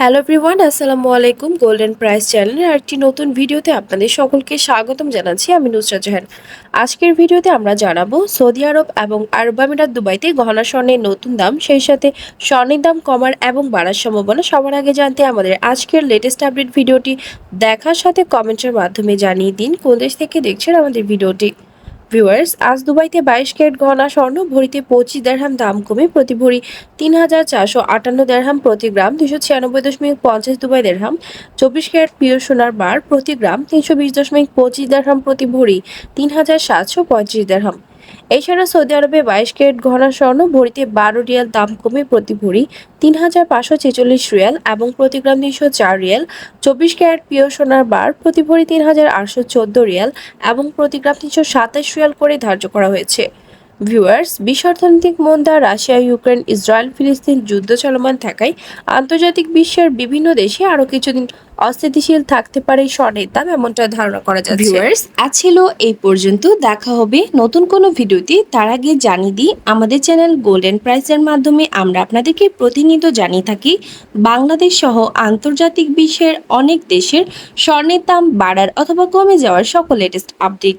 Hello everyone আসসালামু আলাইকুম golden price চ্যানেলের একটি নতুন ভিডিওতে আপনাদের সকলকে স্বাগতম জানাচ্ছি, আমি নুসরাত জাহান। আজকের ভিডিওতে আমরা জানাব, সৌদি আরব এবং আরব আমিরাত দুবাইতে গহনা স্বর্ণের নতুন দাম, সেই সাথে স্বর্ণের দাম কমার এবং বাড়ার সম্ভাবনা সবার আগে জানতে আমাদের আজকের লেটেস্ট আপডেট ভিডিওটি দেখার সাথে কমেন্টের মাধ্যমে জানিয়ে দিন, কোন দেশ থেকে দেখছেন আমাদের ভিডিওটি। ভিউয়ার্স আজ দুবাইতে বাইশ ক্যারেট গহনা স্বর্ণ, ভরিতে পঁচিশ দেড়হাম দাম কমে প্রতি ভরি তিন হাজার চারশো আটান্ন দেড়হাম প্রতি গ্রাম দুশো ছিয়ানব্বই দশমিক পঞ্চাশ দুবাই দেড়হাম। চব্বিশ ক্যারেট পিওর সোনার বার প্রতি গ্রাম, তিনশো বিশ দশমিক পঁচিশ দেড়হাম প্রতি ভরি তিন হাজার সাতশো পঁয়ত্রিশ দেড়হাম। এছাড়া সৌদি আরবে বাইশ ক্যারেট ঘনা স্বর্ণ, ভরিতে বারো রিয়াল দাম কমে প্রতি ভরি তিন হাজার পাঁচশো ছেচল্লিশ রিয়াল এবং প্রতি গ্রাম তিনশো চার রিয়াল। চব্বিশ ক্যারেট পিওর সোনার বার প্রতি ভরি তিন হাজার আটশো চোদ্দ রিয়াল এবং প্রতি গ্রাম তিনশো সাতাশ রিয়াল করে ধার্য করা হয়েছে। ভিউয়ার্স বিশ্ব অর্থনৈতিক মন্দা রাশিয়া, ইউক্রেন, ইসরায়েল, ফিলিস্তিন যুদ্ধ চলমান থাকায় আন্তর্জাতিক বিশ্বের বিভিন্ন দেশে আরও কিছুদিন অস্থিতিশীল থাকতে পারে স্বর্ণের দাম এমনটা ধারণা করা যাচ্ছে। ভিউয়ার্স, আজ ছিল এই পর্যন্ত। দেখা হবে নতুন কোনো ভিডিওতে। তার আগে জানিয়ে দিই, আমাদের চ্যানেল গোল্ডেন প্রাইসের মাধ্যমে আমরা আপনাদেরকে প্রতিনিয়ত জানিয়ে থাকি, বাংলাদেশ সহ আন্তর্জাতিক বিশ্বের অনেক দেশের স্বর্ণের দাম বাড়ার অথবা কমে যাওয়ার সকল লেটেস্ট আপডেট